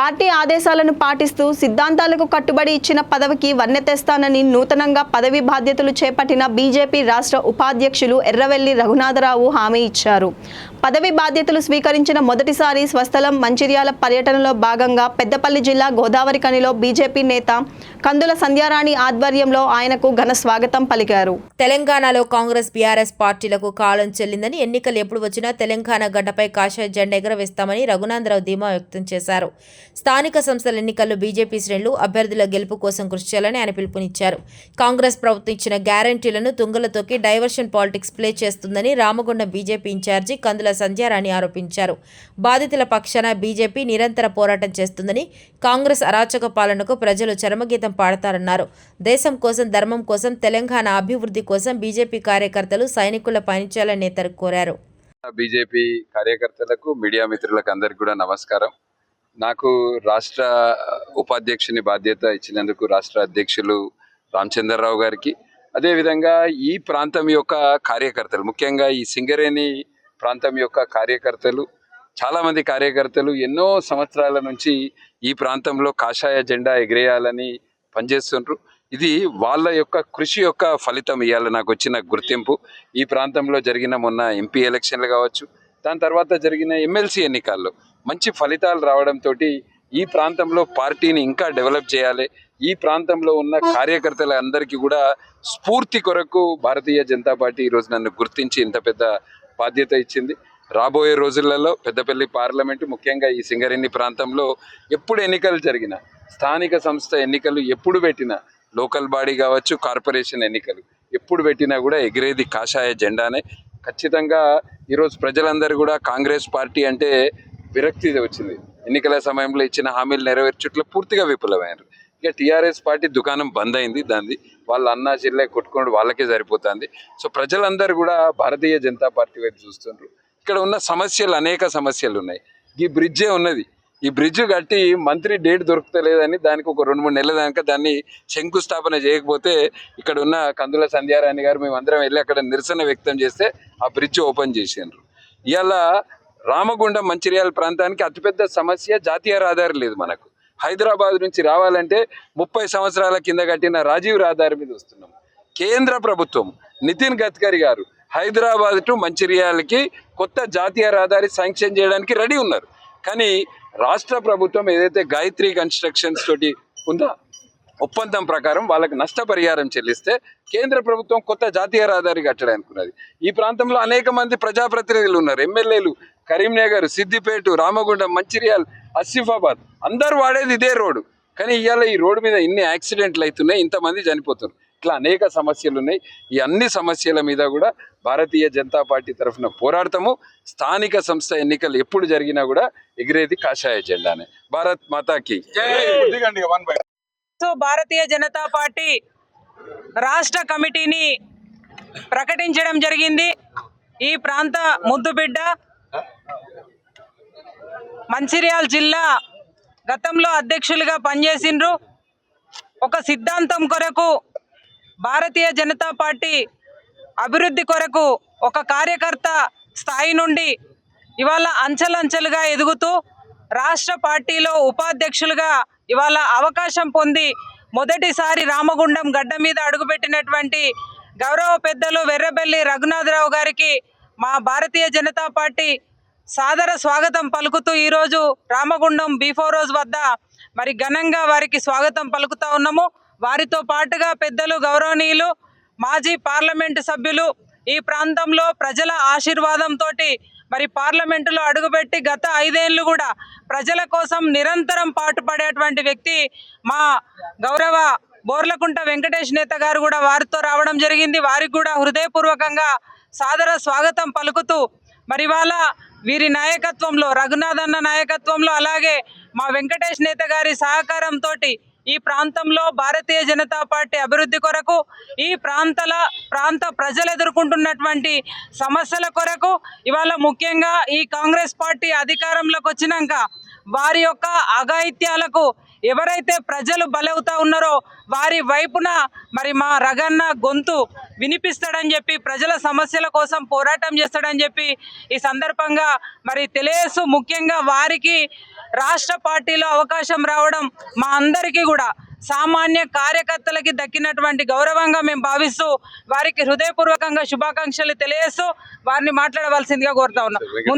Party ఆదేశాలను పాటిస్తూ సిద్ధాంతాలకు కట్టుబడి ఇచ్చిన పదవికి వన్నె తెస్తానని నూతనంగా పదవి బాధ్యతలు చేపట్టిన బీజేపీ రాష్ట్ర ఉపాధ్యక్షులు ఎర్రవెల్లి రఘునాథరావు హామీ ఇచ్చారు. పదవి బాధ్యతలు స్వీకరించిన మొదటిసారి స్వస్థలం మంచిర్యాల పర్యటనలో భాగంగా పెద్దపల్లి జిల్లా గోదావరి కనిలో బీజేపీ నేత కందుల సంధ్యారాణి ఆధ్వర్యంలో ఆయనకు ఘన స్వాగతం పలికారు. తెలంగాణలో కాంగ్రెస్ బీఆర్ఎస్ పార్టీలకు కాలం చెల్లిందని ఎన్నికలు ఎప్పుడు వచ్చినా తెలంగాణ గడ్డపై కాషాయ జెండా ఎగరవేస్తామని రఘునాథరావు ధీమా వ్యక్తం చేశారు. స్థానిక సంస్థల ఎన్నికల్లో బీజేపీ శ్రేణులు అభ్యర్థుల గెలుపు కోసం కృషి చేయాలని ఆయన పిలుపునిచ్చారు. కాంగ్రెస్ ప్రభుత్వం ఇచ్చిన గ్యారంటీలను తుంగలతోకి డైవర్షన్ పాలిటిక్స్ ప్లే చేస్తుందని రామగుండం బీజేపీ ఇన్ఛార్జి కందుల సంధ్యారాణి ఆరోపించారు. బాధితుల పక్షాన బీజేపీ నిరంతర పోరాటం చేస్తుందని కాంగ్రెస్ అరాచక పాలనకు ప్రజలు చరమగీతం పాడతారన్నారు. దేశం కోసం ధర్మం కోసం తెలంగాణ అభివృద్ధి కోసం బీజేపీ కార్యకర్తలు సైనికుల పనిచేయాలని నేతలు కోరారు. బీజేపీ కార్యకర్తలకు మీడియా మిత్రులకు అందరికి కూడా నమస్కారం. నాకు రాష్ట్ర ఉపాధ్యక్షుని బాధ్యత ఇచ్చినందుకు రాష్ట్ర అధ్యక్షులు రామచంద్రరావు గారికి. అదేవిధంగా ఈ ప్రాంతం యొక్క కార్యకర్తలు ముఖ్యంగా ఈ సింగరేణి ప్రాంతం యొక్క కార్యకర్తలు చాలామంది కార్యకర్తలు ఎన్నో సంవత్సరాల నుంచి ఈ ప్రాంతంలో కాషాయ జెండా ఎగిరేయాలని పనిచేస్తుండ్రు. ఇది వాళ్ళ యొక్క కృషి యొక్క ఫలితం ఇవాళ నాకు వచ్చిన గుర్తింపు. ఈ ప్రాంతంలో జరిగిన మొన్న ఎంపీ ఎలక్షన్లు కావచ్చు దాని తర్వాత జరిగిన ఎమ్మెల్సీ ఎన్నికల్లో మంచి ఫలితాలు రావడంతో ఈ ప్రాంతంలో పార్టీని ఇంకా డెవలప్ చేయాలి. ఈ ప్రాంతంలో ఉన్న కార్యకర్తల అందరికీ కూడా స్ఫూర్తి కొరకు భారతీయ జనతా పార్టీ ఈరోజు నన్ను గుర్తించి ఇంత పెద్ద బాధ్యత ఇచ్చింది. రాబోయే రోజులలో పెద్దపల్లి పార్లమెంటు ముఖ్యంగా ఈ సింగరేణి ప్రాంతంలో ఎప్పుడు ఎన్నికలు జరిగినా స్థానిక సంస్థ ఎన్నికలు ఎప్పుడు పెట్టినా లోకల్ బాడీ కావచ్చు కార్పొరేషన్ ఎన్నికలు ఎప్పుడు పెట్టినా కూడా ఎగిరేది కాషాయ జెండానే. ఖచ్చితంగా ఈరోజు ప్రజలందరూ కూడా కాంగ్రెస్ పార్టీ అంటే విరక్తి వచ్చింది. ఎన్నికల సమయంలో ఇచ్చిన హామీలు నెరవేర్చుట్లో పూర్తిగా విఫలమయ్యారు. ఇక టీఆర్ఎస్ పార్టీ దుకాణం బంద్ అయింది. దాన్ని వాళ్ళ అన్నా చెల్లె కొట్టుకోవడం వాళ్ళకే సరిపోతుంది. సో ప్రజలందరూ కూడా భారతీయ జనతా పార్టీ వైపు చూస్తున్నారు ఇక్కడ ఉన్న సమస్యలు అనేక సమస్యలు ఉన్నాయి. ఈ బ్రిడ్జే ఉన్నది. ఈ బ్రిడ్జ్ కట్టి మంత్రి డేట్ దొరుకుతలేదని దానికి ఒక రెండు మూడు నెలల దాకా దాన్ని శంకుస్థాపన చేయకపోతే ఇక్కడ ఉన్న కందుల సంధ్యారాణి గారు మేమందరం వెళ్ళి అక్కడ నిరసన వ్యక్తం చేస్తే ఆ బ్రిడ్జ్ ఓపెన్ చేసిండ్రు. ఇవాళ రామగుండం మంచిర్యాల ప్రాంతానికి అతిపెద్ద సమస్య జాతీయ రహదారి లేదు మనకు. హైదరాబాద్ నుంచి రావాలంటే ముప్పై సంవత్సరాల కింద కట్టిన రాజీవ్ రహదారి మీద వస్తున్నాం. కేంద్ర ప్రభుత్వం నితిన్ గడ్కరీ గారు హైదరాబాద్ టు మంచిర్యాలకి కొత్త జాతీయ రహదారి శాంక్షన్ చేయడానికి రెడీ ఉన్నారు. కానీ రాష్ట్ర ప్రభుత్వం ఏదైతే గాయత్రి కన్స్ట్రక్షన్స్ తోటి ఉందా? ఒప్పందం ప్రకారం వాళ్ళకి నష్టపరిహారం చెల్లిస్తే కేంద్ర ప్రభుత్వం కొత్త జాతీయ రహదారి కట్టడానికి ఈ ప్రాంతంలో అనేక మంది ప్రజాప్రతినిధులు ఉన్నారు. ఎమ్మెల్యేలు కరీంనగర్ సిద్దిపేట రామగుండం మంచిర్యాల్ ఆసిఫాబాద్ అందరు వాడేది ఇదే రోడ్డు. కానీ ఇవాళ ఈ రోడ్డు మీద ఇన్ని యాక్సిడెంట్లు అవుతున్నాయి ఇంతమంది చనిపోతున్నారు. ఇట్లా అనేక సమస్యలు ఉన్నాయి. ఈ అన్ని సమస్యల మీద కూడా భారతీయ జనతా పార్టీ తరఫున పోరాడతాము. స్థానిక సంస్థ ఎన్నికలు ఎప్పుడు జరిగినా కూడా ఎగిరేది కాషాయ జెండానే. భారత్ మాతాకి. సో భారతీయ జనతా పార్టీ రాష్ట్ర కమిటీని ప్రకటించడం జరిగింది. ఈ ప్రాంత ముద్దుబిడ్డ మంచిర్యాల జిల్లా గతంలో అధ్యక్షులుగా పనిచేసిండ్రు. ఒక సిద్ధాంతం కొరకు భారతీయ జనతా పార్టీ అభివృద్ధి కొరకు ఒక కార్యకర్త స్థాయి నుండి ఇవాళ అంచెలంచెలుగా ఎదుగుతూ రాష్ట్ర పార్టీలో ఉపాధ్యక్షులుగా ఇవాళ అవకాశం పొంది మొదటిసారి రామగుండం గడ్డ మీద అడుగుపెట్టినటువంటి గౌరవ పెద్దలు వెర్రబెల్లి రఘునాథరావు గారికి మా భారతీయ జనతా పార్టీ సాదర స్వాగతం పలుకుతూ ఈరోజు రామగుండం బిఫోర్ రోజు వద్ద మరి ఘనంగా వారికి స్వాగతం పలుకుతా ఉన్నాము. వారితో పాటుగా పెద్దలు గౌరవనీయులు మాజీ పార్లమెంటు సభ్యులు ఈ ప్రాంతంలో ప్రజల ఆశీర్వాదంతో మరి పార్లమెంటులో అడుగుపెట్టి గత ఐదేళ్ళు కూడా ప్రజల కోసం నిరంతరం పాటుపడేటువంటి వ్యక్తి మా గౌరవ బోర్లకుంట వెంకటేష్ నేత గారు కూడా వారితో రావడం జరిగింది. వారికి కూడా హృదయపూర్వకంగా సాదర స్వాగతం పలుకుతూ మరి వాళ్ళ వీరి నాయకత్వంలో రఘునాథ్ అన్న నాయకత్వంలో అలాగే మా వెంకటేష్ నేత గారి సహకారంతో ఈ ప్రాంతంలో భారతీయ జనతా పార్టీ అభివృద్ధి కొరకు ఈ ప్రాంతాల ప్రాంత ప్రజలు ఎదుర్కొంటున్నటువంటి సమస్యల కొరకు ఇవాళ ముఖ్యంగా ఈ కాంగ్రెస్ పార్టీ అధికారంలోకి వచ్చినాక వారి యొక్క అఘాయిత్యాలకు ఎవరైతే ప్రజలు బలవుతా ఉన్నారో వారి వైపున మరి మా రగన్న గొంతు వినిపిస్తాడని చెప్పి ప్రజల సమస్యల కోసం పోరాటం చేస్తాడని చెప్పి ఈ సందర్భంగా మరి తెలియసు ముఖ్యంగా వారికి రాష్ట్ర పార్టీలో అవకాశం రావడం మా అందరికీ కూడా సామాన్య కార్యకర్తలకి దక్కినటువంటి గౌరవంగా మేము భావిస్తూ వారికి హృదయపూర్వకంగా శుభాకాంక్షలు తెలియజేస్తూ వారిని మాట్లాడవలసిందిగా కోరుతా ఉన్నాం.